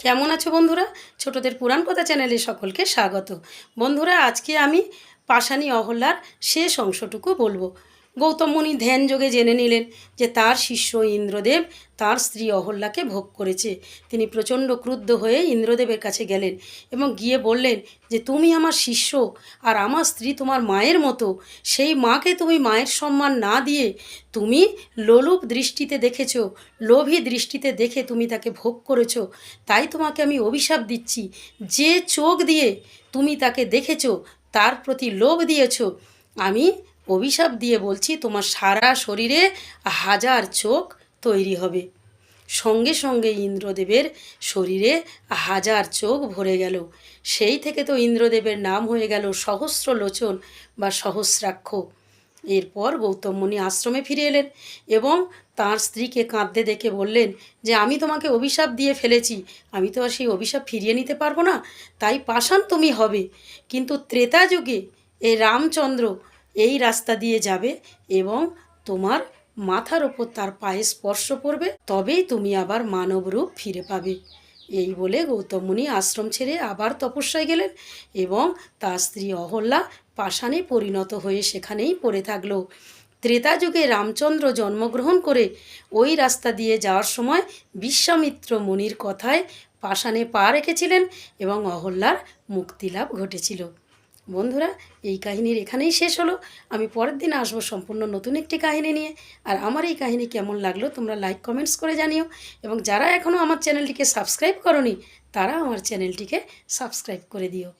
কেমন আছো বন্ধুরা? ছোটদের পুরাণ কথা চ্যানেলে সকলকে স্বাগত। বন্ধুরা, আজকে আমি পাশানি অহল্লার শেষ অংশটুকু বলব। গৌতম মুনি ধ্যান যোগে জেনে নিলেন যে তার শিষ্য ইন্দ্রদেব তার স্ত্রী অহল্যাকে ভোগ করেছে। তিনি প্রচণ্ড ক্রুদ্ধ হয়ে ইন্দ্রদেবের কাছে গেলেন এবং গিয়ে বললেন যে, তুমি আমার শিষ্য আর আমার স্ত্রী তোমার মায়ের মতো। সেই মাকে তুমি মায়ের সম্মান না দিয়ে তুমি লোলুপ দৃষ্টিতে দেখেছ, লোভী দৃষ্টিতে দেখে তুমি তাকে ভোগ করেছ। তাই তোমাকে আমি অভিশাপ দিচ্ছি। যে চোখ দিয়ে তুমি তাকে দেখেছ, তার প্রতি লোভ দিয়েছ। আমি অভিশাপ দিয়ে বলছি, তোমার সারা শরীরে হাজার চোখ তৈরি হবে। সঙ্গে সঙ্গে ইন্দ্রদেবের শরীরে হাজার চোখ ভরে গেল। সেই থেকে তো ইন্দ্রদেবের নাম হয়ে গেল সহস্র লোচন বা সহস্রাক্ষ। এরপর গৌতম মুনি আশ্রমে ফিরে এলেন এবং তার স্ত্রীকে কাঁদতে দেখে বললেন যে, আমি তোমাকে অভিশাপ দিয়ে ফেলেছি। আমি তো আর সেই অভিশাপ ফিরিয়ে নিতে পারব না। তাই পাষাণ তুমি হবে। কিন্তু ত্রেতা যুগে এই রামচন্দ্র এই রাস্তা দিয়ে যাবে এবং তোমার মাথার ওপর তার পায়ে স্পর্শ করবে, তবেই তুমি আবার মানব রূপ ফিরে পাবে। এই বলে গৌতম মুনি আশ্রম ছেড়ে আবার তপস্যায় গেলেন এবং তার স্ত্রী অহল্যা পাষাণে পরিণত হয়ে সেখানেই পড়ে থাকল। ত্রেতা যুগে রামচন্দ্র জন্মগ্রহণ করে ওই রাস্তা দিয়ে যাওয়ার সময় বিশ্বামিত্র মুনির কথায় পাষাণে পা রেখেছিলেন এবং অহল্যার মুক্তিলাভ ঘটেছিল। বন্ধুরা, এই কাহিনীর এখানেই শেষ হলো। আমি পরের দিন আসব সম্পূর্ণ নতুন একটি কাহিনী নিয়ে। আর আমার এই কাহিনী কেমন লাগল তোমরা লাইক কমেন্টস করে জানিও। এবং যারা এখনও আমার চ্যানেলটিকে সাবস্ক্রাইব করনি, তারা আমার চ্যানেলটিকে সাবস্ক্রাইব করে দিও।